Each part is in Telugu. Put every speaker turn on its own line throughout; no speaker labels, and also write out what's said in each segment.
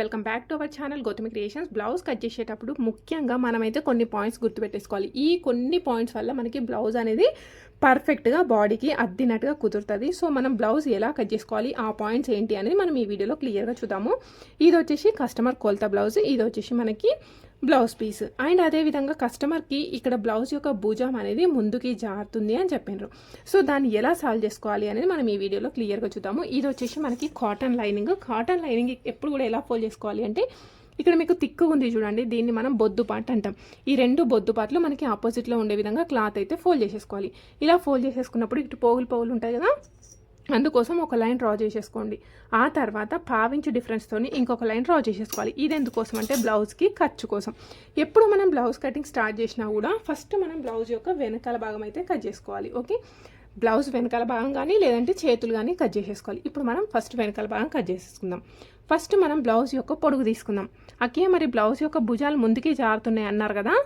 Welcome back to our channel Gautami Creations. Blouse cut చేసేటప్పుడు ముఖ్యంగా మనమైతే కొన్ని పాయింట్స్ గుర్తుపెట్టేసుకోవాలి. ఈ కొన్ని పాయింట్స్ వల్ల మనకి బ్లౌజ్ అనేది పర్ఫెక్ట్గా బాడీకి అద్దినట్టుగా కుదురుతుంది. సో మనం బ్లౌజ్ ఎలా కట్ చేసుకోవాలి ఆ పాయింట్స్ ఏంటి అనేది మనం ఈ వీడియోలో క్లియర్గా చూద్దాము. ఇది వచ్చేసి కస్టమర్ కొలత బ్లౌజ్. ఇది వచ్చేసి మనకి బ్లౌజ్ పీస్. అండ్ అదేవిధంగా కస్టమర్కి ఇక్కడ బ్లౌజ్ యొక్క భుజం అనేది ముందుకి జారుతుంది అని చెప్పినారు. సో దాన్ని ఎలా సాల్వ్ చేసుకోవాలి అనేది మనం ఈ వీడియోలో క్లియర్గా చూద్దాము. ఇది వచ్చేసి మనకి కాటన్ లైనింగ్ కాటన్ లైనింగ్ ఎప్పుడు కూడా ఎలా ఫోల్డ్ చేసుకోవాలి అంటే ఇక్కడ మీకు తిక్కు ఉంది చూడండి. దీన్ని మనం బొద్దు పార్ట్ అంటాం. ఈ రెండు బొద్దు పార్ట్లు మనకి ఆపోజిట్లో ఉండే విధంగా క్లాత్ అయితే ఫోల్డ్ చేసేసుకోవాలి. ఇలా ఫోల్డ్ చేసేసుకున్నప్పుడు ఇటు పోగులు పోగులు ఉంటాయి కదా? అందుకోసం ఒక లైన్ డ్రా చేసేసుకోండి. ఆ తర్వాత పావించు డిఫరెన్స్తో ఇంకొక లైన్ డ్రా చేసేసుకోవాలి. ఇది ఎందుకోసం అంటే బ్లౌజ్కి ఖర్చు కోసం. ఎప్పుడు మనం బ్లౌజ్ కటింగ్ స్టార్ట్ చేసినా కూడా ఫస్ట్ మనం బ్లౌజ్ యొక్క వెనకాల భాగం అయితే కట్ చేసుకోవాలి. ఓకే? బ్లౌజ్ వెనకాల భాగం కానీ లేదంటే చేతులు కానీ కట్ చేసేసుకోవాలి. ఇప్పుడు మనం ఫస్ట్ వెనకాల భాగం కట్ చేసేసుకుందాం. ఫస్ట్ మనం బ్లౌజ్ యొక్క పొడుగు తీసుకుందాం. అక్కే మరి బ్లౌజ్ యొక్క భుజాలు ముందుకి జారుతున్నాయి అన్నారు కదా?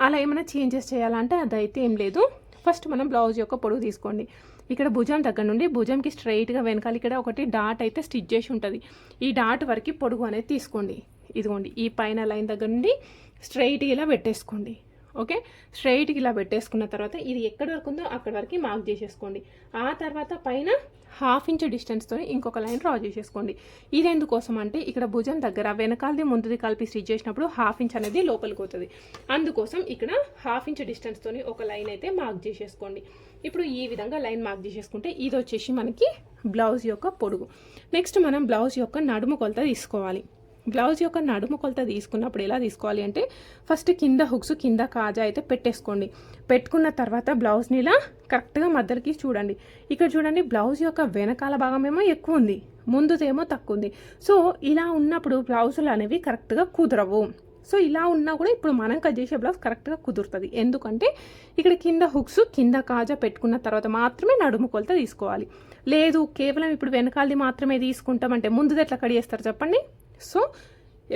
అలా ఏమైనా చేంజెస్ చేయాలంటే అదైతే ఏం లేదు. ఫస్ట్ మనం బ్లౌజ్ యొక్క పొడుగు తీసుకోండి. ఇక్కడ భుజం దగ్గర నుండి భుజంకి స్ట్రైట్గా వెనకాల ఇక్కడ ఒకటి డాట్ అయితే స్టిచ్ చేసి ఉంటుంది. ఈ డాట్ వరకు పొడుగు అనేది తీసుకోండి. ఇదిగోండి ఈ పైన లైన్ దగ్గర నుండి స్ట్రైట్గా ఇలా పెట్టేసుకోండి. ఓకే? స్ట్రైట్కి ఇలా పెట్టేసుకున్న తర్వాత ఇది ఎక్కడి వరకు ఉందో అక్కడి వరకు మార్క్ చేసేసుకోండి. ఆ తర్వాత పైన హాఫ్ ఇంచ్ డిస్టెన్స్తో ఇంకొక లైన్ డ్రా చేసేసుకోండి. ఇది ఎందుకోసం అంటే ఇక్కడ భుజం దగ్గర వెనకాలది ముందుది కలిపి స్టిచ్ చేసినప్పుడు హాఫ్ ఇంచ్ అనేది లోపలికి అవుతుంది అందుకోసం ఇక్కడ హాఫ్ ఇంచ్ డిస్టెన్స్తో ఒక లైన్ అయితే మార్క్ చేసేసుకోండి. ఇప్పుడు ఈ విధంగా లైన్ మార్క్ చేసేసుకుంటే ఇది వచ్చేసి మనకి బ్లౌజ్ యొక్క పొడుగు. నెక్స్ట్ మనం బ్లౌజ్ యొక్క నడుము కొలత తీసుకోవాలి. బ్లౌజ్ యొక్క నడుము కొలత తీసుకున్నప్పుడు ఎలా తీసుకోవాలి అంటే ఫస్ట్ కింద హుక్స్ కింద కాజా అయితే పెట్టేసుకోండి. పెట్టుకున్న తర్వాత బ్లౌజ్ని ఇలా కరెక్ట్గా మధ్యలోకి చూడండి. ఇక్కడ చూడండి బ్లౌజ్ యొక్క వెనకాల భాగం ఏమో ఎక్కువ ఉంది. ముందుదేమో తక్కువ ఉంది. సో ఇలా ఉన్నప్పుడు బ్లౌజులు అనేవి కరెక్ట్గా కుదరవు. సో ఇలా ఉన్నా కూడా ఇప్పుడు మనం కట్ చేసే బ్లౌజ్ కరెక్ట్గా కుదురుతుంది. ఎందుకంటే ఇక్కడ కింద హుక్స్ కింద కాజా పెట్టుకున్న తర్వాత మాత్రమే నడుము కొలత తీసుకోవాలి. లేదు కేవలం ఇప్పుడు వెనకాలది మాత్రమే తీసుకుంటామంటే ముందుది ఎట్లా కట్ చేస్తారు చెప్పండి? సో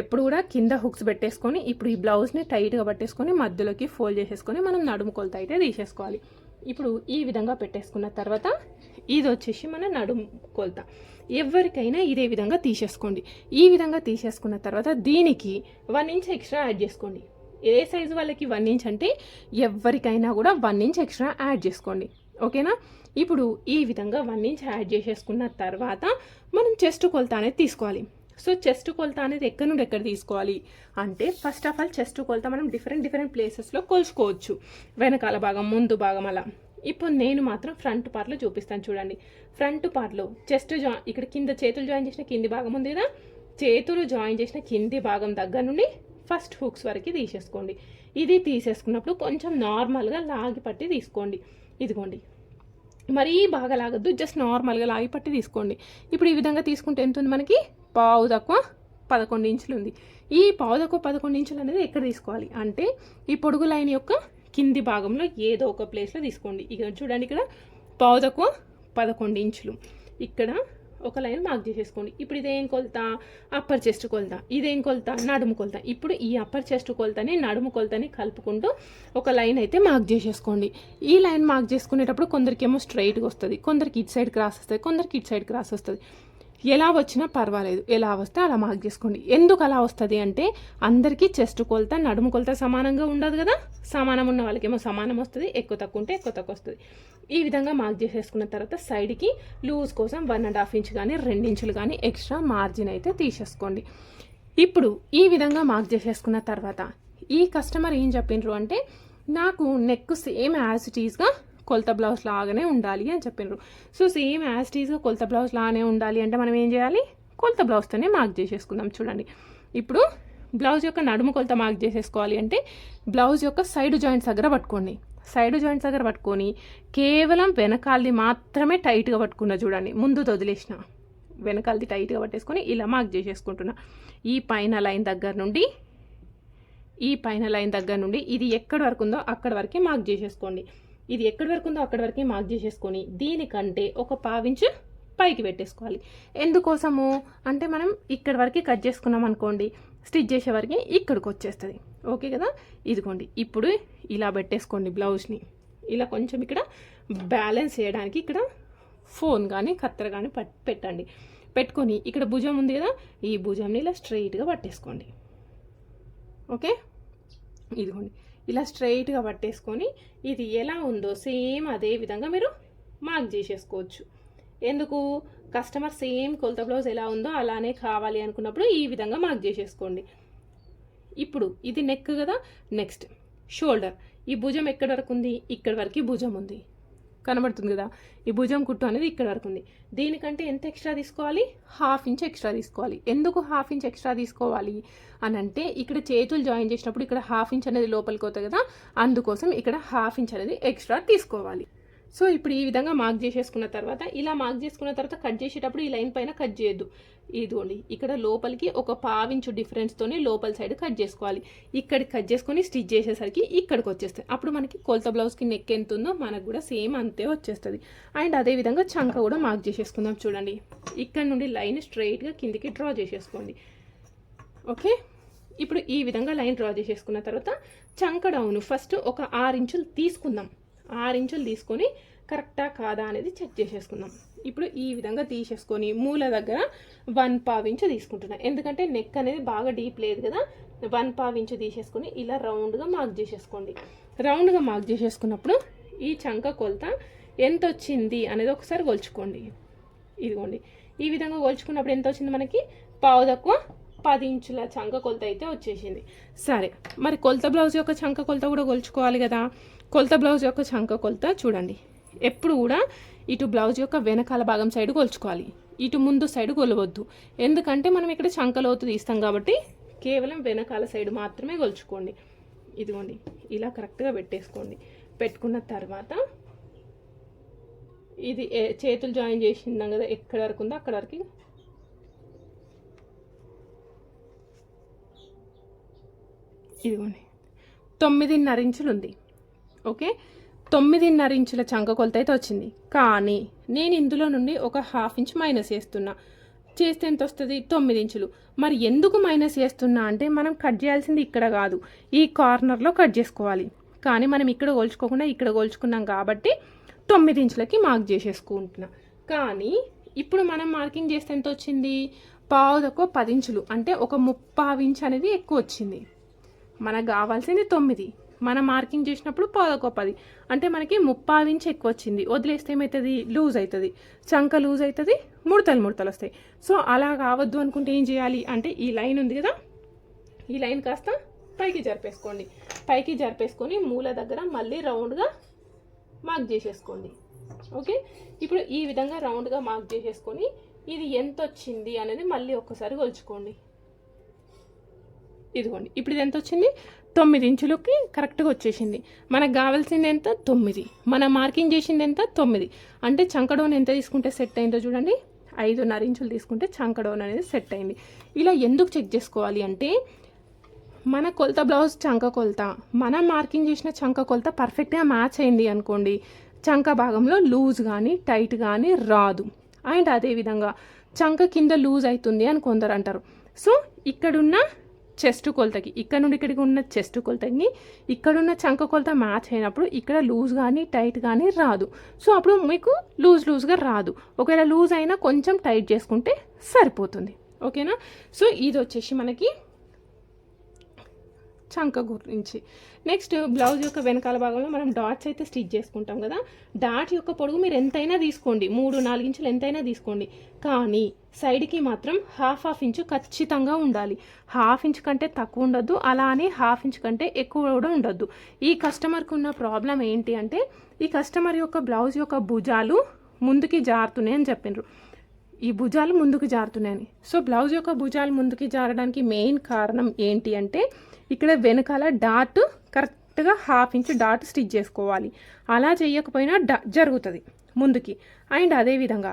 ఎప్పుడు కూడా కింద హుక్స్ పెట్టేసుకొని ఇప్పుడు ఈ బ్లౌజ్ని టైట్గా పట్టేసుకొని మధ్యలోకి ఫోల్డ్ చేసేసుకొని మనం నడుము కొలత అయితే తీసేసుకోవాలి. ఇప్పుడు ఈ విధంగా పెట్టేసుకున్న తర్వాత ఇది వచ్చేసి మన నడుము కొలత. ఎవరికైనా ఇదే విధంగా తీసేసుకోండి. ఈ విధంగా తీసేసుకున్న తర్వాత దీనికి వన్ ఇంచ్ ఎక్స్ట్రా యాడ్ చేసుకోండి. ఏ సైజు వాళ్ళకి వన్ ఇంచ్ అంటే ఎవరికైనా కూడా వన్ ఇంచ్ ఎక్స్ట్రా యాడ్ చేసుకోండి. ఓకేనా? ఇప్పుడు ఈ విధంగా వన్ ఇంచ్ యాడ్ చేసేసుకున్న తర్వాత మనం చెస్ట్ కొలత అనేది తీసుకోవాలి. సో చెస్ట్ కొలత అనేది ఎక్కడి నుండి ఎక్కడ తీసుకోవాలి? అంటే ఫస్ట్ ఆఫ్ ఆల్ చెస్ట్ కొలత మనం డిఫరెంట్ డిఫరెంట్ ప్లేసెస్లో కొలుచుకోవచ్చు. వెనకాల భాగం ముందు భాగం అలా. ఇప్పుడు నేను మాత్రం ఫ్రంట్ పార్ట్లో చూపిస్తాను చూడండి. ఫ్రంట్ పార్ట్లో చెస్ట్ జా ఇక్కడ కింద చేతులు జాయిన్ చేసిన కింది భాగం ఉంది కదా? చేతులు జాయిన్ చేసిన కింది భాగం దగ్గర నుండి ఫస్ట్ హుక్స్ వరకు తీసేసుకోండి. ఇది తీసేసుకున్నప్పుడు కొంచెం నార్మల్గా లాగి పట్టి తీసుకోండి. ఇదిగోండి. మరీ బాగా లాగద్దు జస్ట్ నార్మల్గా లాగి పట్టి తీసుకోండి. ఇప్పుడు ఈ విధంగా తీసుకుంటే ఎంత ఉంది మనకి? పావు తక్కువ పదకొండు ఇంచులు ఉంది. ఈ పావు తక్కువ పదకొండు ఇంచులు అనేది ఎక్కడ తీసుకోవాలి? అంటే ఈ పొడుగు లైన్ యొక్క కింది భాగంలో ఏదో ఒక ప్లేస్లో తీసుకోండి. ఇక చూడండి ఇక్కడ పావు తక్కువ పదకొండు ఇంచులు. ఇక్కడ ఒక లైన్ మార్క్ చేసేసుకోండి. ఇప్పుడు ఇదేం కొలత? అప్పర్ చెస్ట్ కొలత. ఇదేం కొలత? నడుము కొలత. ఇప్పుడు ఈ అప్పర్ చెస్ట్ కొలతని నడుము కొలతని కలుపుకుంటూ ఒక లైన్ అయితే మార్క్ చేసేసుకోండి. ఈ లైన్ మార్క్ చేసుకునేటప్పుడు కొందరికేమో స్ట్రైట్గా వస్తుంది. కొందరికి ఇటు సైడ్ క్రాస్ వస్తుంది. కొందరికి ఇటు సైడ్ క్రాస్ వస్తుంది. ఎలా వచ్చినా పర్వాలేదు. ఎలా వస్తే అలా మార్క్ చేసుకోండి. ఎందుకు అలా వస్తుంది అంటే అందరికీ చెస్ట్ కొలత నడుము కొలత సమానంగా ఉండదు కదా? సమానం ఉన్న వాళ్ళకేమో సమానం వస్తుంది ఎక్కువ తక్కువ ఉంటే ఎక్కువ తక్కువ వస్తుంది. ఈ విధంగా మార్క్ చేసేసుకున్న తర్వాత సైడ్కి లూజ్ కోసం వన్ అండ్ హాఫ్ ఇంచ్ కానీ రెండు ఇంచులు కానీ ఎక్స్ట్రా మార్జిన్ అయితే తీసేసుకోండి. ఇప్పుడు ఈ విధంగా మార్క్ చేసేసుకున్న తర్వాత ఈ కస్టమర్ ఏం చెప్పిండ్రు అంటే నాకు నెక్ సేమ్ యాజ్ ఇట్ ఈస్గా కొలత బ్లౌజ్ లాగానే ఉండాలి అని చెప్పిండ్రు సో సేమ్ యాజ్ కొలత బ్లౌజ్ లాగానే ఉండాలి అంటే మనం ఏం చేయాలి? కొలత బ్లౌజ్తోనే మార్క్ చేసేసుకుందాం చూడండి. ఇప్పుడు బ్లౌజ్ యొక్క నడుము కొలత మార్క్ చేసేసుకోవాలి అంటే బ్లౌజ్ యొక్క సైడ్ జాయింట్స్ దగ్గర పట్టుకోండి. సైడ్ జాయింట్స్ దగ్గర పట్టుకొని కేవలం వెనకాలది మాత్రమే టైట్గా పట్టుకున్నా చూడండి. ముందు వదిలేసిన. వెనకాలది టైట్గా పట్టేసుకొని ఇలా మార్క్ చేసేసుకుంటున్నా. ఈ పైన లైన్ దగ్గర నుండి ఈ పైన లైన్ దగ్గర నుండి ఇది ఎక్కడి వరకు ఉందో అక్కడి వరకే మార్క్ చేసేసుకోండి. ఇది ఎక్కడి వరకు ఉందో అక్కడి వరకే మార్క్ చేసేసుకొని దీనికంటే ఒక పావించు పైకి పెట్టేసుకోవాలి. ఎందుకోసము? అంటే మనం ఇక్కడి వరకు కట్ చేసుకున్నాం అనుకోండి స్టిచ్ చేసే వరకు ఇక్కడికి వచ్చేస్తుంది. ఓకే కదా? ఇదిగోండి ఇప్పుడు ఇలా పెట్టేసుకోండి బ్లౌజ్ని ఇలా కొంచెం ఇక్కడ బ్యాలెన్స్ చేయడానికి ఇక్కడ ఫోన్ కానీ కత్తెర కానీ పెట్టండి. పెట్టుకొని ఇక్కడ భుజం ఉంది కదా ఈ భుజంని ఇలా స్ట్రైట్గా పట్టేసుకోండి. ఓకే ఇదిగోండి. ఇలా స్ట్రైట్గా పట్టేసుకొని ఇది ఎలా ఉందో సేమ్ అదే విధంగా మీరు మార్క్ చేసేసుకోవచ్చు. ఎందుకు? కస్టమర్ సేమ్ కొలత బ్లౌజ్ ఎలా ఉందో అలానే కావాలి అనుకున్నప్పుడు ఈ విధంగా మార్క్ చేసేసుకోండి. ఇప్పుడు ఇది నెక్ కదా నెక్స్ట్ షోల్డర్. ఈ భుజం ఎక్కడి వరకు ఉంది? ఇక్కడి వరకు భుజం ఉంది. కనబడుతుంది కదా. ఈ భుజం కుట్టు అనేది ఇక్కడ వరకు ఉంది. దీనికంటే ఎంత ఎక్స్ట్రా తీసుకోవాలి? హాఫ్ ఇంచ్ ఎక్స్ట్రా తీసుకోవాలి. ఎందుకు హాఫ్ ఇంచ్ ఎక్స్ట్రా తీసుకోవాలి? అని అంటే ఇక్కడ చేతులు జాయిన్ చేసినప్పుడు ఇక్కడ హాఫ్ ఇంచ్ అనేది లోపలికి అవుతుంది కదా. అందుకోసం ఇక్కడ హాఫ్ ఇంచ్ అనేది ఎక్స్ట్రా తీసుకోవాలి. సో ఇప్పుడు ఈ విధంగా మార్క్ చేసేసుకున్న తర్వాత ఇలా మార్క్ చేసుకున్న తర్వాత కట్ చేసేటప్పుడు ఈ లైన్ పైన కట్ చేయొద్దు. ఇదిగోండి ఇక్కడ లోపలికి ఒక పావించు డిఫరెన్స్తోనే లోపల సైడ్ కట్ చేసుకోవాలి. ఇక్కడికి కట్ చేసుకొని స్టిచ్ చేసేసరికి ఇక్కడికి వచ్చేస్తుంది అప్పుడు మనకి కొలత బ్లౌజ్కి నెక్ ఎంత ఉందో మనకు కూడా సేమ్ అంతే వచ్చేస్తుంది. అండ్ అదేవిధంగా చంక కూడా మార్క్ చేసేసుకుందాం చూడండి. ఇక్కడ నుండి లైన్ స్ట్రైట్గా కిందికి డ్రా చేసేసుకోండి. ఓకే? ఇప్పుడు ఈ విధంగా లైన్ డ్రా చేసేసుకున్న తర్వాత చంక డౌన్ ఫస్ట్ ఒక ఆరు ఇంచులు తీసుకుందాం. ఆరు ఇంచులు తీసుకొని కరెక్టా కాదా అనేది చెక్ చేసేసుకుందాం. ఇప్పుడు ఈ విధంగా తీసేసుకొని మూల దగ్గర వన్ పావు ఇంచు తీసుకుంటున్నా. ఎందుకంటే నెక్ అనేది బాగా డీప్ లేదు కదా. వన్ పావు ఇంచు తీసేసుకొని ఇలా రౌండ్గా మార్క్ చేసేసుకోండి. రౌండ్గా మార్క్ చేసేసుకున్నప్పుడు ఈ చంక కొలత ఎంత వచ్చింది అనేది ఒకసారి కొలుచుకోండి. ఇదిగోండి. ఈ విధంగా కొలుచుకున్నప్పుడు ఎంత వచ్చింది మనకి? పావు తక్కువ పది ఇంచుల చంక కొలత అయితే వచ్చేసింది. సరే. మరి కొలత బ్లౌజ్ యొక్క చంక కొలత కూడా కొలుచుకోవాలి కదా. కొలత బ్లౌజ్ యొక్క చంక కొలత చూడండి. ఎప్పుడు కూడా ఇటు బ్లౌజ్ యొక్క వెనకాల భాగం సైడ్ కొలుచుకోవాలి. ఇటు ముందు సైడ్ కొలవద్దు. ఎందుకంటే మనం ఇక్కడ చంక లోతు తీస్తాం కాబట్టి కేవలం వెనకాల సైడ్ మాత్రమే కొలుచుకోండి. ఇదిగోండి ఇలా కరెక్ట్గా పెట్టేసుకోండి. పెట్టుకున్న తర్వాత ఇది ఏ- చేతులు జాయిన్ చేసిందాం కదా ఎక్కడ వరకు ఉందో అక్కడ వరకు. ఇదిగోండి తొమ్మిదిన్నర ఇంచులు ఉంది. ఓకే? తొమ్మిదిన్నర ఇంచుల చంక కొలత అయితే వచ్చింది. కానీ నేను ఇందులో నుండి ఒక హాఫ్ ఇంచ్ మైనస్ చేస్తున్నా. చేస్తే ఎంత వస్తుంది? తొమ్మిది ఇంచులు. మరి ఎందుకు మైనస్ చేస్తున్నా అంటే మనం కట్ చేయాల్సింది ఇక్కడ కాదు. ఈ కార్నర్లో కట్ చేసుకోవాలి. కానీ మనం ఇక్కడ కోల్చుకోకుండా ఇక్కడ కోల్చుకున్నాం కాబట్టి తొమ్మిది ఇంచులకి మార్క్ చేసేసుకుంటున్నా. కానీ ఇప్పుడు మనం మార్కింగ్ చేస్తే ఎంత వచ్చింది? పావు తక్కువ పది ఇంచులు. అంటే ఒక ముప్పావు ఇంచ్ అనేది ఎక్కువ వచ్చింది. మనకు కావాల్సింది తొమ్మిది. మనం మార్కింగ్ చేసినప్పుడు పాదొక పది అంటే మనకి ముప్పావు ఇంచ్ ఎక్కువ వచ్చింది. వదిలేస్తే ఏమవుతుంది లూజ్ అవుతుంది చంక లూజ్ అవుతుంది ముడతలు ముడతలు వస్తాయి. సో అలా కావద్దు అనుకుంటే ఏం చేయాలి? అంటే ఈ లైన్ ఉంది కదా? ఈ లైన్ కాస్త పైకి జరిపేసుకోండి. పైకి జరిపేసుకొని మూల దగ్గర మళ్ళీ రౌండ్గా మార్క్ చేసేసుకోండి. ఓకే? ఇప్పుడు ఈ విధంగా రౌండ్గా మార్క్ చేసేసుకొని ఇది ఎంత వచ్చింది అనేది మళ్ళీ ఒక్కసారి కొలుచుకోండి. ఇదిగోండి. ఇప్పుడు ఇది ఎంత వచ్చింది? తొమ్మిది ఇంచులకి కరెక్ట్గా వచ్చేసింది. మనకు కావాల్సింది ఎంత? తొమ్మిది. మన మార్కింగ్ చేసింది ఎంత? తొమ్మిది. అంటే చంకడోన్ ఎంత తీసుకుంటే సెట్ అయిందో చూడండి. ఐదున్నర ఇంచులు తీసుకుంటే చంకడోన్ అనేది సెట్ అయింది. ఇలా ఎందుకు చెక్ చేసుకోవాలి అంటే మన కొలత బ్లౌజ్ చంక కొలత మనం మార్కింగ్ చేసిన చంక కొలత పర్ఫెక్ట్గా మ్యాచ్ అయింది అనుకోండి చంక భాగంలో లూజ్ కానీ టైట్ కానీ రాదు. అండ్ అదేవిధంగా చంక కింద లూజ్ అవుతుంది అని కొందరు అంటారు. సో ఇక్కడున్న చెస్ట్ కొలతకి ఇక్కడ నుండి ఇక్కడికి ఉన్న చెస్ట్ కొలతకి ఇక్కడున్న చంక కొలత మ్యాచ్ అయినప్పుడు ఇక్కడ లూజ్ కానీ టైట్ కానీ రాదు. సో అప్పుడు మీకు లూజ్ లూజ్గా రాదు. ఒకవేళ లూజ్ అయినా కొంచెం టైట్ చేసుకుంటే సరిపోతుంది. ఓకేనా? సో ఇది వచ్చేసి మనకి చంక గురించి. నెక్స్ట్ బ్లౌజ్ యొక్క వెనకాల భాగంలో మనం డాట్స్ అయితే స్టిచ్ చేసుకుంటాం కదా. డాట్ యొక్క పొడుగు మీరు ఎంతైనా తీసుకోండి. మూడు నాలుగు ఇంచులు ఎంతైనా తీసుకోండి. కానీ సైడ్కి మాత్రం హాఫ్ హాఫ్ ఇంచు ఖచ్చితంగా ఉండాలి. హాఫ్ ఇంచ్ కంటే తక్కువ ఉండొద్దు. అలానే హాఫ్ ఇంచ్ కంటే ఎక్కువ కూడా ఉండొద్దు. ఈ కస్టమర్కి ఉన్న ప్రాబ్లం ఏంటి అంటే ఈ కస్టమర్ యొక్క బ్లౌజ్ యొక్క భుజాలు ముందుకి జారుతున్నాయి అని చెప్పిండ్రు ఈ భుజాలు ముందుకు జారుతున్నాయని. సో బ్లౌజ్ యొక్క భుజాలు ముందుకి జారడానికి మెయిన్ కారణం ఏంటి అంటే ఇక్కడ వెనకాల డాట్ కరెక్ట్గా హాఫ్ ఇంచ్ డాట్ స్టిచ్ చేసుకోవాలి. అలా చేయకపోయినా డా జరుగుతుంది ముందుకి. అండ్ అదేవిధంగా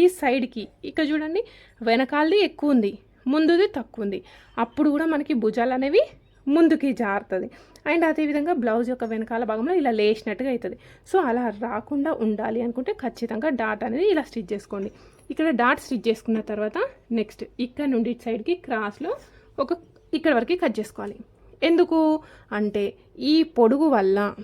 ఈ సైడ్కి ఇక్కడ చూడండి వెనకాలది ఎక్కువ ఉంది ముందుది తక్కువ ఉంది. అప్పుడు కూడా మనకి భుజాలు అనేవి ముందుకి జారుతుంది. అండ్ అదేవిధంగా బ్లౌజ్ యొక్క వెనకాల భాగంలో ఇలా లేచినట్టుగా అవుతుంది సో అలా రాకుండా ఉండాలి అనుకుంటే ఖచ్చితంగా డాట్ అనేది ఇలా స్టిచ్ చేసుకోండి. ఇక్కడ డాట్ స్టిచ్ చేసుకున్న తర్వాత నెక్స్ట్ ఇక్కడ నుండి ఇటు సైడ్కి క్రాస్లో ఒక ఇక్కడ వరకు కట్ చేసుకోవాలి. ఎందుకు? అంటే ఈ పొడుగు వల్ల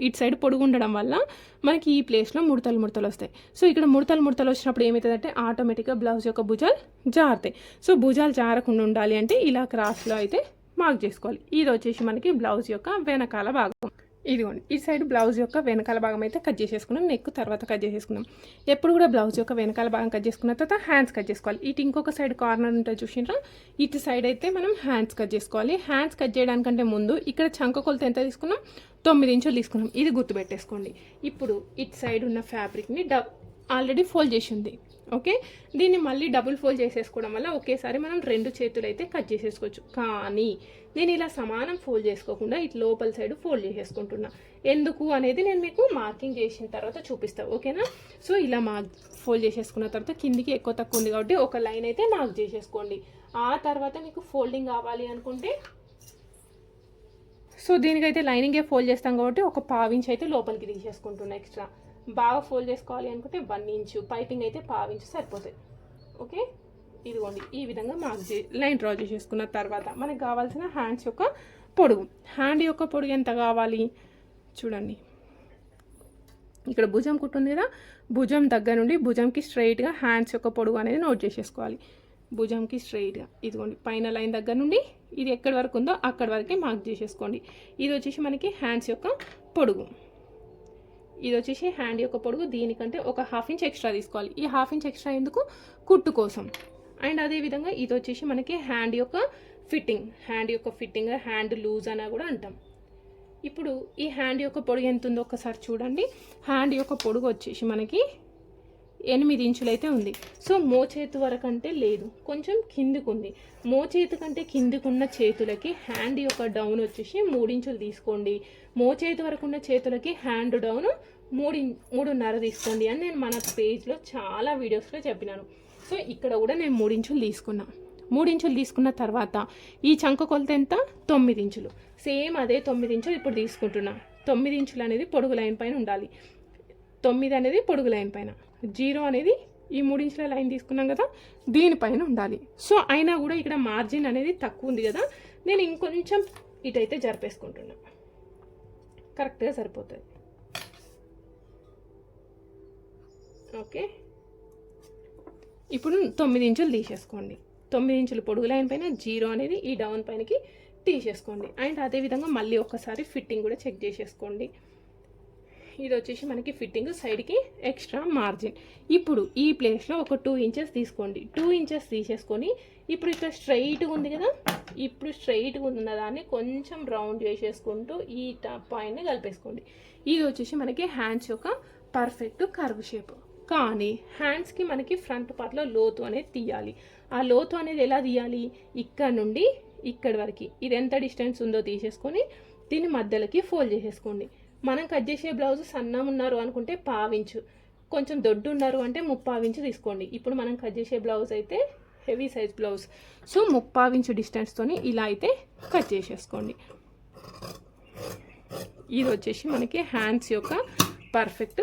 ఇటు సైడ్ పొడుగు ఉండడం వల్ల మనకి ఈ ప్లేస్లో ముడతలు ముడతలు వస్తాయి. సో ఇక్కడ ముడతలు ముడతలు వచ్చినప్పుడు ఏమవుతుందంటే ఆటోమేటిక్గా బ్లౌజ్ యొక్క భుజాలు జారుతాయి. సో భుజాలు జారకుండా ఉండాలి అంటే ఇలా క్రాస్లో అయితే మార్క్ చేసుకోవాలి. ఇది వచ్చేసి మనకి బ్లౌజ్ యొక్క వెనకాల భాగం. ఇదిగోండి ఈ సైడ్ బ్లౌజ్ యొక్క వెనకాల భాగం అయితే కట్ చేసేసుకున్నాం నెక్ తర్వాత కట్ చేసేసుకున్నాం. ఎప్పుడు కూడా బ్లౌజ్ యొక్క వెనకాల భాగం కట్ చేసుకున్న తర్వాత హ్యాండ్స్ కట్ చేసుకోవాలి. ఇటు ఇంకొక సైడ్ కార్నర్ ఉంటుంది చూసినా ఇటు సైడ్ అయితే మనం హ్యాండ్స్ కట్ చేసుకోవాలి. హ్యాండ్స్ కట్ చేయడానికంటే ముందు ఇక్కడ చంక కొలత ఎంత తీసుకున్నాం? తొమ్మిది ఇంచులు తీసుకున్నాం. ఇది గుర్తుపెట్టేసుకోండి. ఇప్పుడు ఇటు సైడ్ ఉన్న ఫ్యాబ్రిక్ని డబ్ ఆల్రెడీ ఫోల్డ్ చేసి ఉంది ఓకే? దీన్ని మళ్ళీ డబుల్ ఫోల్డ్ చేసేసుకోవడం వల్ల ఒకేసారి మనం రెండు చేతులు అయితే కట్ చేసేసుకోవచ్చు. కానీ నేను ఇలా సమానం ఫోల్డ్ చేసుకోకుండా ఇటు లోపల సైడ్ ఫోల్డ్ చేసేసుకుంటున్నా. ఎందుకు అనేది నేను మీకు మార్కింగ్ చేసిన తర్వాత చూపిస్తాను ఓకేనా? సో ఇలా మార్క్ ఫోల్డ్ చేసేసుకున్న తర్వాత కిందికి ఎక్కువ తక్కువ ఉంది కాబట్టి ఒక లైన్ అయితే మార్క్ చేసేసుకోండి. ఆ తర్వాత మీకు ఫోల్డింగ్ కావాలి అనుకుంటే సో దీనికైతే లైనింగే ఫోల్డ్ చేస్తాం కాబట్టి ఒక పావించి అయితే లోపలికి తీసేసుకుంటున్నా ఎక్స్ట్రా. బాగా ఫోల్డ్ చేసుకోవాలి అనుకుంటే వన్ ఇంచు పైపింగ్ అయితే పావించు సరిపోతుంది ఓకే? ఇదిగోండి ఈ విధంగా మార్క్ చే లైన్ డ్రా చేసేసుకున్న తర్వాత మనకు కావాల్సిన హ్యాండ్స్ యొక్క పొడుగు. హ్యాండ్ యొక్క పొడుగు ఎంత కావాలి? చూడండి. ఇక్కడ భుజం కుట్టుంది కదా భుజం దగ్గర నుండి భుజంకి స్ట్రైట్గా హ్యాండ్స్ యొక్క పొడుగు అనేది నోట్ చేసేసుకోవాలి. భుజంకి స్ట్రైట్గా. ఇదిగోండి పైన లైన్ దగ్గర నుండి ఇది ఎక్కడి వరకు ఉందో అక్కడి వరకే మార్క్ చేసేసుకోండి. ఇది వచ్చేసి మనకి హ్యాండ్స్ యొక్క పొడుగు. ఇది వచ్చేసి హ్యాండ్ యొక్క పొడుగు దీనికంటే ఒక హాఫ్ ఇంచ్ ఎక్స్ట్రా తీసుకోవాలి. ఈ హాఫ్ ఇంచ్ ఎక్స్ట్రా ఎందుకు? కుట్టు కోసం. అండ్ అదేవిధంగా ఇది వచ్చేసి మనకి హ్యాండ్ యొక్క ఫిట్టింగ్ హ్యాండ్ యొక్క ఫిట్టింగ్ హ్యాండ్ లూజ్ అని కూడా అంటాం. ఇప్పుడు ఈ హ్యాండ్ యొక్క పొడుగు ఎంత ఉందో ఒకసారి చూడండి. హ్యాండ్ యొక్క పొడుగు వచ్చేసి మనకి ఎనిమిది ఇంచులు అయితే ఉంది. సో మోచేతి వరకు అంటే లేదు. కొంచెం కిందికి ఉంది మోచేతి కంటే కిందికున్న చేతులకి హ్యాండ్ యొక్క డౌన్ వచ్చేసి మూడించులు తీసుకోండి. మోచేతి వరకు ఉన్న చేతులకి హ్యాండ్ డౌన్ మూడి మూడున్నర తీసుకోండి అని నేను మన పేజ్లో చాలా వీడియోస్లో చెప్పినాను. సో ఇక్కడ కూడా నేను మూడించులు తీసుకున్నా. మూడించులు తీసుకున్న తర్వాత ఈ చంక కొలత ఎంత? తొమ్మిది ఇంచులు. సేమ్ అదే తొమ్మిది ఇంచులు ఇప్పుడు తీసుకుంటున్నా. తొమ్మిది ఇంచులు అనేది పొడుగు లైన్ పైన ఉండాలి. తొమ్మిది అనేది పొడుగు లైన్ పైన. జీరో అనేది ఈ మూడించుల లైన్ తీసుకున్నాం కదా దీనిపైన ఉండాలి. సో అయినా కూడా ఇక్కడ మార్జిన్ అనేది తక్కువ ఉంది కదా నేను ఇంకొంచెం ఇటైతే జరిపేసుకుంటున్నా. కరెక్ట్గా సరిపోతుంది. ఓకే ఇప్పుడు తొమ్మిది ఇంచులు తీసేసుకోండి. తొమ్మిది ఇంచులు పొడుగు లైన్ పైన జీరో అనేది ఈ డౌన్ పైనకి తీసేసుకోండి. అండ్ అదేవిధంగా మళ్ళీ ఒక్కసారి ఫిట్టింగ్ కూడా చెక్ చేసేసుకోండి. ఇది వచ్చేసి మనకి ఫిట్టింగ్ సైడ్కి ఎక్స్ట్రా మార్జిన్. ఇప్పుడు ఈ ప్లేస్లో ఒక టూ ఇంచెస్ తీసుకోండి. టూ ఇంచెస్ తీసేసుకొని ఇప్పుడు ఇక్కడ స్ట్రైట్గా ఉంది కదా? ఇప్పుడు స్ట్రైట్గా ఉన్న దాన్ని కొంచెం రౌండ్ చేసేసుకుంటూ ఈ పాయింట్ని కలిపేసుకోండి. ఇది వచ్చేసి మనకి హ్యాండ్స్ యొక్క పర్ఫెక్ట్ కర్వ్ షేప్. కానీ హ్యాండ్స్కి మనకి ఫ్రంట్ పార్ట్లో లోతు అనేది తీయాలి. ఆ లోతు అనేది ఎలా తీయాలి? ఇక్కడ నుండి ఇక్కడి వరకు. ఇది ఎంత డిస్టెన్స్ ఉందో తీసేసుకొని దీన్ని మధ్యలోకి ఫోల్డ్ చేసేసుకోండి. మనం కట్ చేసే బ్లౌజ్ సన్నం ఉన్నారు అనుకుంటే పావించు కొంచెం దొడ్డు ఉన్నారు అంటే ముప్పావించు తీసుకోండి. ఇప్పుడు మనం కట్ చేసే బ్లౌజ్ అయితే హెవీ సైజ్ బ్లౌజ్. సో ముప్పావించు డిస్టెన్స్తో ఇలా అయితే కట్ చేసేసుకోండి. ఇది వచ్చేసి మనకి హ్యాండ్స్ యొక్క perfect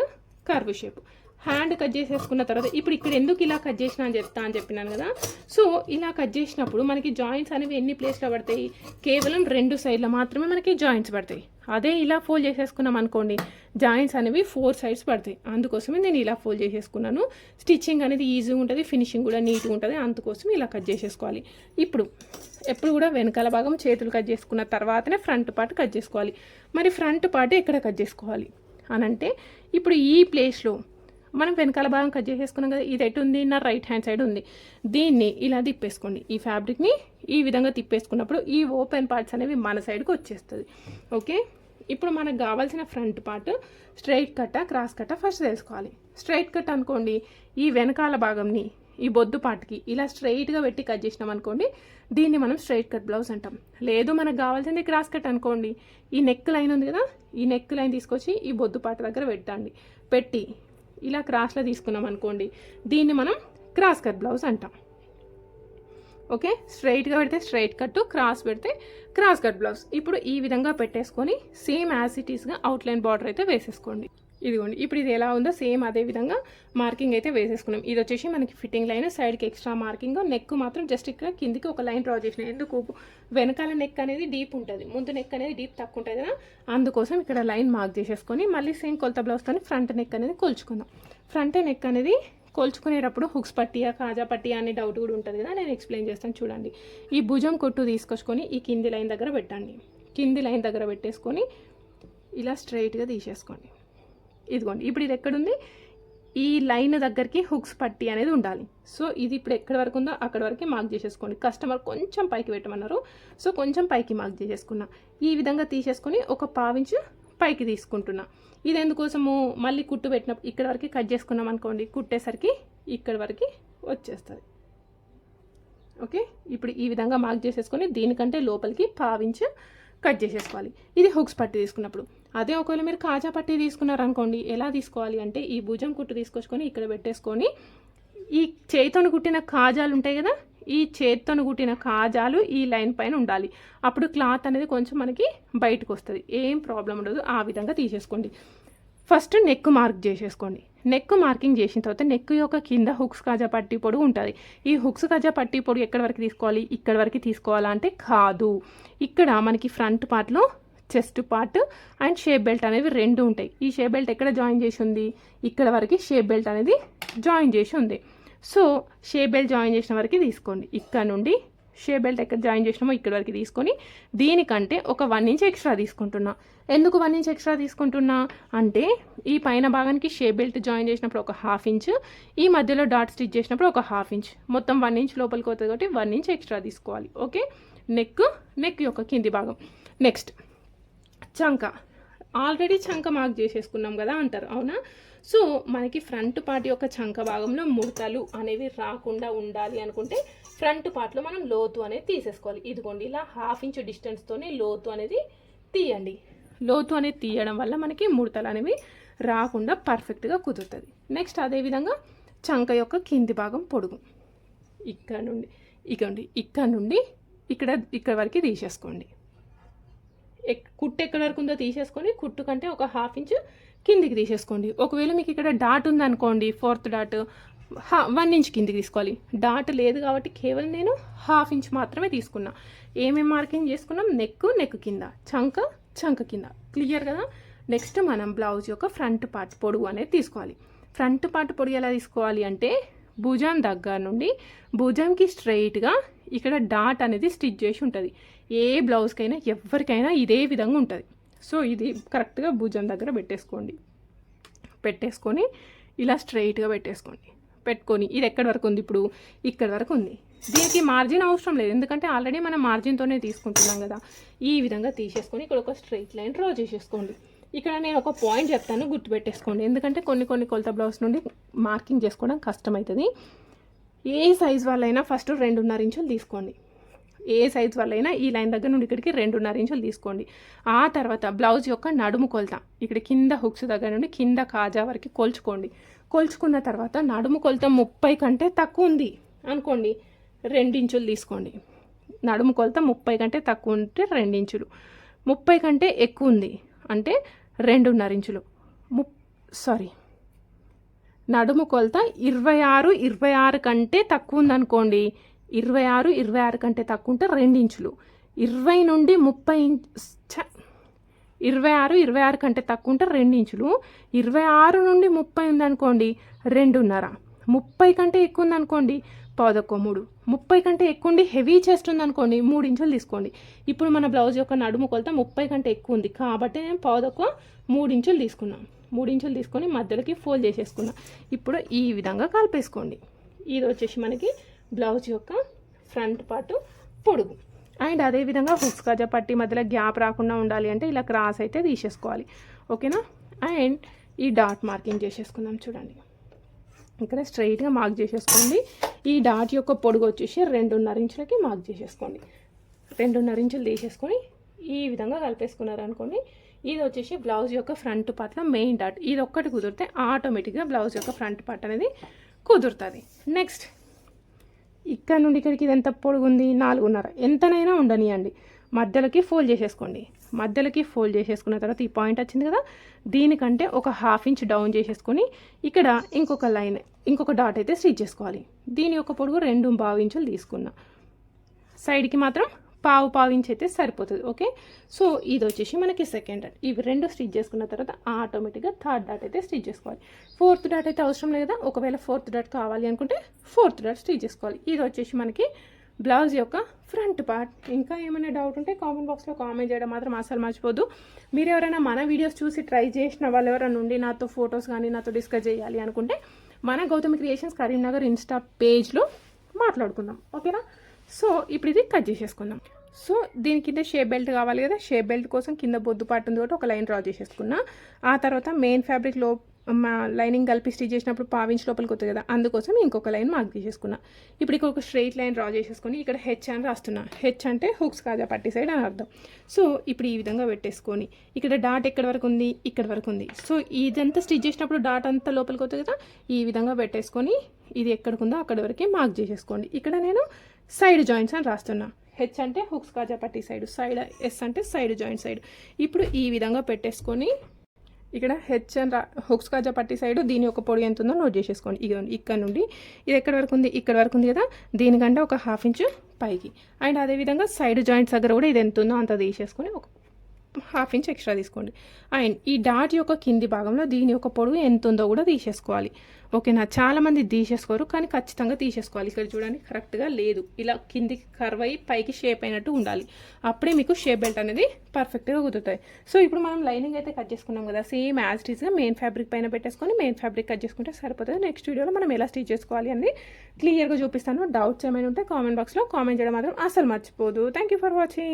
curve shape. Hand cut చేసేసుకున్న తర్వాత ఇప్పుడు ఇక్కడ ఎందుకు ఇలా కట్ చేసినా అని చెప్తా అని చెప్పినాను కదా. సో ఇలా కట్ చేసినప్పుడు మనకి జాయింట్స్ అనేవి ఎన్ని ప్లేస్లో పడతాయి? కేవలం రెండు సైడ్లో మాత్రమే మనకి జాయింట్స్ పడతాయి. అదే ఇలా ఫోల్డ్ చేసేసుకున్నాం అనుకోండి జాయింట్స్ అనేవి ఫోర్ సైడ్స్ పడతాయి. అందుకోసమే నేను ఇలా ఫోల్డ్ చేసేసుకున్నాను. స్టిచ్చింగ్ అనేది ఈజీగా ఉంటుంది ఫినిషింగ్ కూడా నీట్గా ఉంటుంది అందుకోసం ఇలా కట్ చేసేసుకోవాలి. ఇప్పుడు ఎప్పుడు కూడా వెనకాల భాగం చేతులు కట్ చేసుకున్న తర్వాతనే ఫ్రంట్ పార్ట్ కట్ చేసుకోవాలి. మరి ఫ్రంట్ పార్ట్ ఎక్కడ కట్ చేసుకోవాలి? అనంటే ఇప్పుడు ఈ ప్లేస్లో మనం వెనకాల భాగం కట్ చేసేసుకున్నాం కదా ఇది ఎటు ఉంది? నా రైట్ హ్యాండ్ సైడ్ ఉంది. దీన్ని ఇలా తిప్పేసుకోండి. ఈ ఫ్యాబ్రిక్ని ఈ విధంగా తిప్పేసుకున్నప్పుడు ఈ ఓపెన్ పార్ట్స్ అనేవి మన సైడ్కి వచ్చేస్తుంది. ఓకే ఇప్పుడు మనకు కావాల్సిన ఫ్రంట్ పార్ట్ స్ట్రైట్ కట్ట క్రాస్ కట్ట ఫస్ట్ తెలుసుకోవాలి. స్ట్రైట్ కట్ అనుకోండి ఈ వెనకాల భాగంని ఈ బొద్దు పార్ట్కి ఇలా స్ట్రైట్గా పెట్టి కట్ చేసినాం అనుకోండి దీన్ని మనం స్ట్రైట్ కట్ బ్లౌజ్ అంటాం. లేదు మనకు కావాల్సింది క్రాస్ కట్ అనుకోండి ఈ నెక్ లైన్ ఉంది కదా ఈ నెక్ లైన్ తీసుకొచ్చి ఈ బొద్దు పాట దగ్గర పెట్టండి. పెట్టి ఇలా క్రాస్లో తీసుకున్నాం అనుకోండి. దీన్ని మనం క్రాస్ కట్ బ్లౌజ్ అంటాం. ఓకే? స్ట్రైట్గా పెడితే స్ట్రైట్ కట్ క్రాస్ పెడితే క్రాస్ కట్ బ్లౌజ్. ఇప్పుడు ఈ విధంగా పెట్టేసుకొని సేమ్ యాజ్ ఇట్ ఈస్గా అవుట్లైన్ బార్డర్ అయితే వేసేసుకోండి. ఇదిగోండి ఇప్పుడు ఇది ఎలా ఉందో సేమ్ అదే విధంగా మార్కింగ్ అయితే వేసేసుకున్నాం. ఇది వచ్చేసి మనకి ఫిట్టింగ్ లైన్ సైడ్కి ఎక్స్ట్రా మార్కింగ్ నెక్ మాత్రం జస్ట్ ఇక్కడ కిందికి ఒక లైన్ డ్రా చేసిన. ఎందుకు? వెనకాల నెక్ అనేది డీప్ ఉంటుంది. ముందు నెక్ అనేది డీప్ తక్కువ ఉంటుంది కదా? అందుకోసం ఇక్కడ లైన్ మార్క్ చేసేసుకొని మళ్ళీ సేమ్ కొలత బ్లౌజ్తో ఫ్రంట్ నెక్ అనేది కొల్చుకుందాం. ఫ్రంట్ నెక్ అనేది కొలుచుకునేటప్పుడు హుక్స్ పట్టియా కాజా పట్టియా అనే డౌట్ కూడా ఉంటుంది కదా? నేను ఎక్స్ప్లెయిన్ చేస్తాను చూడండి. ఈ భుజం కొట్టు తీసుకొచ్చుకొని ఈ కింది లైన్ దగ్గర పెట్టండి. కింది లైన్ దగ్గర పెట్టేసుకొని ఇలా స్ట్రైట్గా తీసేసుకోండి. ఇదిగోండి ఇప్పుడు ఇది ఎక్కడుంది? ఈ లైన్ దగ్గరికి హుక్స్ పట్టి అనేది ఉండాలి. సో ఇది ఇప్పుడు ఎక్కడి వరకు ఉందో అక్కడ వరకు మార్క్ చేసేసుకోండి. కస్టమర్ కొంచెం పైకి పెట్టమన్నారు. సో కొంచెం పైకి మార్క్ చేసేసుకున్నా. ఈ విధంగా తీసేసుకొని ఒక పావించు పైకి తీసుకుంటున్నా. ఇది ఎందుకోసము? మళ్ళీ కుట్టు పెట్టినప్పుడు ఇక్కడ వరకు కట్ చేసుకున్నాం అనుకోండి కుట్టేసరికి ఇక్కడ వరకు వచ్చేస్తుంది. ఓకే ఇప్పుడు ఈ విధంగా మార్క్ చేసేసుకొని దీనికంటే లోపలికి పావించు కట్ చేసేసుకోవాలి. ఇది హుక్స్ పట్టి తీసుకున్నప్పుడు. అదే ఒకవేళ మీరు కాజా పట్టి తీసుకున్నారనుకోండి ఎలా తీసుకోవాలి అంటే ఈ భుజం కుట్టు తీసుకొచ్చుకొని ఇక్కడ పెట్టేసుకొని ఈ చేతితోని కుట్టిన కాజాలు ఉంటాయి కదా ఈ చేతితోని కుట్టిన కాజాలు ఈ లైన్ పైన ఉండాలి. అప్పుడు క్లాత్ అనేది కొంచెం మనకి బయటకు వస్తుంది. ఏం ప్రాబ్లం ఉండదు ఆ విధంగా తీసేసుకోండి. ఫస్ట్ నెక్ మార్క్ చేసేసుకోండి. నెక్ మార్కింగ్ చేసిన తర్వాత నెక్ యొక్క కింద హుక్స్ కాజా పట్టి పొడి ఉంటుంది. ఈ హుక్స్ కాజా పట్టి పొడి ఎక్కడి వరకు తీసుకోవాలి ఇక్కడ వరకు తీసుకోవాలా అంటే కాదు. ఇక్కడ మనకి ఫ్రంట్ పార్ట్లో chest part and shape belt అనేవి రెండు ఉంటాయి. ఈ షేప్ బెల్ట్ ఎక్కడ జాయిన్ చేసి ఉంది? ఇక్కడ వరకు షేప్ బెల్ట్ అనేది జాయిన్ చేసి ఉంది. సో షేప్ బెల్ట్ జాయిన్ చేసిన వరకు తీసుకోండి. ఇక్కడ నుండి షేప్ బెల్ట్ ఎక్కడ జాయిన్ చేసినామో ఇక్కడ వరకు తీసుకొని దీనికంటే ఒక వన్ ఇంచ్ ఎక్స్ట్రా తీసుకుంటున్నా. ఎందుకు వన్ ఇంచ్ ఎక్స్ట్రా తీసుకుంటున్నా? అంటే ఈ పైన భాగానికి షేప్ బెల్ట్ జాయిన్ చేసినప్పుడు ఒక హాఫ్ ఇంచ్ ఈ మధ్యలో డాట్ స్టిచ్ చేసినప్పుడు ఒక హాఫ్ ఇంచ్. మొత్తం వన్ ఇంచ్ లోపలికి అవుతుంది కాబట్టి వన్ ఇంచ్ ఎక్స్ట్రా తీసుకోవాలి. ఓకే? నెక్ నెక్ యొక్క కింది భాగం. నెక్స్ట్ చంక. ఆల్రెడీ చంక మార్క్ చేసేసుకున్నాం కదా అంటారు అవునా? సో మనకి ఫ్రంట్ పార్ట్ యొక్క చంక భాగంలో ముడతలు అనేవి రాకుండా ఉండాలి అనుకుంటే ఫ్రంట్ పార్ట్లో మనం లోతు అనేది తీసేసుకోవాలి. ఇదిగోండి ఇలా హాఫ్ ఇంచ్ డిస్టెన్స్తోనే లోతు అనేది తీయండి. లోతు అనేది తీయడం వల్ల మనకి ముడతలు అనేవి రాకుండా పర్ఫెక్ట్గా కుదురుతుంది. నెక్స్ట్ అదేవిధంగా చంక యొక్క కింది భాగం పొడుగు. ఇక్కడ నుండి ఇకండి ఇక్కడ నుండి ఇక్కడ ఇక్కడ వరకు తీసేసుకోండి. కుట్టు ఎక్కడి వరకు ఉందో తీసేసుకొని కుట్టు కంటే ఒక హాఫ్ ఇంచ్ కిందికి తీసేసుకోండి. ఒకవేళ మీకు ఇక్కడ డాట్ ఉందనుకోండి ఫోర్త్ డాట్ వన్ ఇంచ్ కిందికి తీసుకోవాలి. డాట్ లేదు కాబట్టి కేవలం నేను హాఫ్ ఇంచ్ మాత్రమే తీసుకున్నా. ఏమేమి మార్కింగ్ చేసుకున్నాం? నెక్ నెక్ కింద. చంక చంక కింద. క్లియర్ కదా? నెక్స్ట్ మనం బ్లౌజ్ యొక్క ఫ్రంట్ పార్ట్ పొడుగు అనేది తీసుకోవాలి. ఫ్రంట్ పార్ట్ పొడుగు ఎలా తీసుకోవాలి అంటే భుజం దగ్గర నుండి భుజంకి స్ట్రైట్గా ఇక్కడ డాట్ అనేది స్టిచ్ చేసి ఉంటుంది. ఏ బ్లౌజ్కైనా ఎవరికైనా ఇదే విధంగా ఉంటుంది. సో ఇది కరెక్ట్గా భుజం దగ్గర పెట్టేసుకోండి. పెట్టేసుకొని ఇలా స్ట్రైట్గా పెట్టేసుకోండి. పెట్టుకొని ఇది ఎక్కడి వరకు ఉంది ఇప్పుడు? ఇక్కడ వరకు ఉంది. దీనికి మార్జిన్ అవసరం లేదు. ఎందుకంటే ఆల్రెడీ మనం మార్జిన్తోనే తీసుకుంటున్నాం కదా. ఈ విధంగా తీసేసుకొని ఇక్కడ ఒక స్ట్రైట్ లైన్ డ్రా చేసేసుకోండి. ఇక్కడ నేను ఒక పాయింట్ చెప్తాను గుర్తుపెట్టేసుకోండి. ఎందుకంటే కొన్ని కొన్ని కొలత బ్లౌజ్ నుండి మార్కింగ్ చేసుకోవడం కష్టమవుతుంది. ఏ సైజ్ వాళ్ళైనా ఫస్ట్ రెండున్నర ఇంచులు తీసుకోండి. ఏ సైజ్ వాళ్ళైనా ఈ లైన్ దగ్గర నుండి ఇక్కడికి రెండున్నర ఇంచులు తీసుకోండి. ఆ తర్వాత బ్లౌజ్ యొక్క నడుము కొలత. ఇక్కడ కింద హుక్స్ దగ్గర నుండి కింద కాజా వరకు కొలుచుకోండి. కొలుచుకున్న తర్వాత నడుము కొలత ముప్పై కంటే తక్కువ ఉంది అనుకోండి. రెండించులు తీసుకోండి. నడుము కొలత ముప్పై కంటే తక్కువ ఉంటే రెండించులు ముప్పై కంటే ఎక్కువ ఉంది అంటే రెండున్నర ఇంచులు. ముప్ సారీ. నడుము కొలత ఇరవై ఆరు ఇరవై ఆరు కంటే తక్కువ ఉందనుకోండి ఇరవై ఆరు ఇరవై ఆరు కంటే తక్కువ ఉంటే రెండించులు. ఇరవై నుండి ముప్పై ఇంచ్ ఇరవై ఆరు ఇరవై ఆరు కంటే తక్కువ ఉంటే రెండించులు. ఇరవై ఆరు నుండి ముప్పై ఉందనుకోండి రెండున్నర. ముప్పై కంటే ఎక్కువ ఉందనుకోండి పాదొక్క మూడు ముప్పై కంటే ఎక్కువ ఉండి హెవీ చెస్ట్ ఉందనుకోండి మూడు ఇంచులు తీసుకోండి. ఇప్పుడు మన బ్లౌజ్ యొక్క నడుము కొలత ముప్పై కంటే ఎక్కువ ఉంది కాబట్టి నేను పాదొక్క మూడు ఇంచులు తీసుకున్నాను. మూడు ఇంచులు తీసుకొని మధ్యలోకి ఫోల్డ్ చేసేసుకున్నా. ఇప్పుడు ఈ విధంగా కలిపేసుకోండి. ఇది వచ్చేసి మనకి బ్లౌజ్ యొక్క ఫ్రంట్ పార్ట్ పొడుగు. అండ్ అదేవిధంగా హుక్స్ కాజా పట్టి మధ్యలో గ్యాప్ రాకుండా ఉండాలి అంటే ఇలా క్రాస్ అయితే తీసేసుకోవాలి. ఓకేనా? అండ్ ఈ డాట్ మార్కింగ్ చేసేసుకుందాం చూడండి. ఇక్కడ స్ట్రైట్గా మార్క్ చేసేసుకోండి. ఈ డాట్ యొక్క పొడుగు వచ్చేసి రెండున్నర ఇంచులకి మార్క్ చేసేసుకోండి. రెండున్నర ఇంచులు తీసేసుకొని ఈ విధంగా కలిపేసుకున్నారు అనుకోండి ఇది వచ్చేసి బ్లౌజ్ యొక్క ఫ్రంట్ పార్ట్లో మెయిన్ డాట్. ఇది ఒక్కటి కుదిరితే ఆటోమేటిక్గా బ్లౌజ్ యొక్క ఫ్రంట్ పార్ట్ అనేది కుదురుతుంది. నెక్స్ట్ ఇక్కడ నుండి ఇక్కడికి ఇది ఎంత పొడుగుంది? నాలుగున్నర. ఎంతనైనా ఉండనియండి. మధ్యలోకి ఫోల్డ్ చేసేసుకోండి. మధ్యలోకి ఫోల్డ్ చేసేసుకున్న తర్వాత ఈ పాయింట్ వచ్చింది కదా దీనికంటే ఒక హాఫ్ ఇంచ్ డౌన్ చేసేసుకొని ఇక్కడ ఇంకొక లైన్ ఇంకొక డాట్ అయితే స్టిచ్ చేసుకోవాలి. దీని యొక్క పొడుగు రెండు పావు ఇంచులు తీసుకున్నా. సైడ్కి మాత్రం పావు పావు ఇంచ్ అయితే సరిపోతుంది ఓకే సో ఇది వచ్చేసి మనకి సెకండ్ డాట్ ఇవి రెండు స్టిచ్ చేసుకున్న తర్వాత ఆటోమేటిక్గా థర్డ్ డాట్ అయితే స్టిచ్ చేసుకోవాలి. ఫోర్త్ డాట్ అయితే అవసరం లేదు కదా ఒకవేళ ఫోర్త్ డాట్ కావాలి అనుకుంటే ఫోర్త్ డాట్ స్టిచ్ చేసుకోవాలి. ఇది వచ్చేసి మనకి బ్లౌజ్ యొక్క ఫ్రంట్ పార్ట్. ఇంకా ఏమైనా డౌట్ ఉంటే కామెంట్ బాక్స్లో కామెంట్ చేయడం మాత్రం అసలు మర్చిపోద్దు మీరు ఎవరైనా మన వీడియోస్ చూసి ట్రై చేసిన వాళ్ళు ఎవరైనా ఉండి నాతో ఫొటోస్ కానీ నాతో డిస్కస్ చేయాలి అనుకుంటే మన గౌతమి క్రియేషన్స్ కరీంనగర్ ఇన్స్టా పేజ్లో మాట్లాడుకుందాం. ఓకేనా సో ఇప్పుడు ఇది కట్ చేసేసుకుందాం. సో దీని కింద షేప్ బెల్ట్ కావాలి కదా. షేప్ బెల్ట్ కోసం కింద బొద్దు పాటు ఉంది ఒక లైన్ డ్రా చేసేసుకున్నా. ఆ తర్వాత మెయిన్ ఫ్యాబ్రిక్లో లైనింగ్ కలిపి స్టిచ్ చేసినప్పుడు పావించి లోపలికి వస్తుంది కదా అందుకోసం ఇంకొక లైన్ మార్క్ తీసేసుకున్నా. ఇప్పుడు ఇక్కడ ఒక స్ట్రైట్ లైన్ డ్రా చేసేసుకొని ఇక్కడ హెచ్ అని రాస్తున్నా. హెచ్ అంటే హుక్స్ కాజా పట్టి సైడ్ అని అర్థం. సో ఇప్పుడు ఈ విధంగా పెట్టేసుకొని ఇక్కడ డాట్ ఎక్కడ వరకు ఉంది? ఇక్కడ వరకు ఉంది. సో ఇదంతా స్టిచ్ చేసినప్పుడు డాట్ అంతా లోపలికి వస్తుంది కదా ఈ విధంగా పెట్టేసుకొని ఇది ఎక్కడికి ఉందో అక్కడ వరకే మార్క్ చేసేసుకోండి. ఇక్కడ నేను సైడ్ జాయింట్స్ అని రాస్తున్నా. హెచ్ అంటే హుక్స్ కాజా పట్టి సైడ్ సైడ్ ఎస్ అంటే సైడ్ జాయింట్ సైడ్. ఇప్పుడు ఈ విధంగా పెట్టేసుకొని ఇక్కడ హెచ్ అండ్ హుక్స్ కాజా పట్టి సైడ్ దీని యొక్క పొడి ఎంత ఉందో నోట్ చేసేసుకోండి. ఇక ఇక్కడ నుండి ఇది ఎక్కడ వరకు ఉంది? ఇక్కడ వరకు ఉంది కదా? దీనికంటే ఒక హాఫ్ ఇంచు పైకి. అండ్ అదేవిధంగా సైడ్ జాయింట్స్ దగ్గర కూడా ఇది ఎంత ఉందో అంత తీసేసుకొని ఒక హాఫ్ ఇంచ్ ఎక్స్ట్రా తీసుకోండి. అండ్ ఈ డాట్ యొక్క కింది భాగంలో దీని యొక్క పొడవు ఎంత ఉందో కూడా తీసేసుకోవాలి. ఓకేనా? చాలామంది తీసేసుకోరు కానీ ఖచ్చితంగా తీసేసుకోవాలి. ఇక్కడ చూడండి కరెక్ట్గా లేదు. ఇలా కిందికి కర్వ్ అయ్యి పైకి షేప్ అయినట్టు ఉండాలి. అప్పుడే మీకు షేప్ బెల్ట్ అనేది పర్ఫెక్ట్గా కుదురుతాయి. సో ఇప్పుడు మనం లైనింగ్ అయితే కట్ చేసుకున్నాం కదా సేమ్ యాజ్ టీజ్గా మెయిన్ ఫ్యాబ్రిక్ పైన పెట్టేసుకొని మెయిన్ ఫ్యాబ్రిక్ కట్ చేసుకుంటే సరిపోతుంది. నెక్స్ట్ వీడియోలో మనం ఎలా స్టిచ్ చేసుకోవాలి అని క్లియర్గా చూపిస్తాను. డౌట్స్ ఏమైనా ఉంటే కామెంట్ బాక్స్లో కామెంట్ చేయడం మాత్రం అసలు మర్చిపోదు. Thank you for watching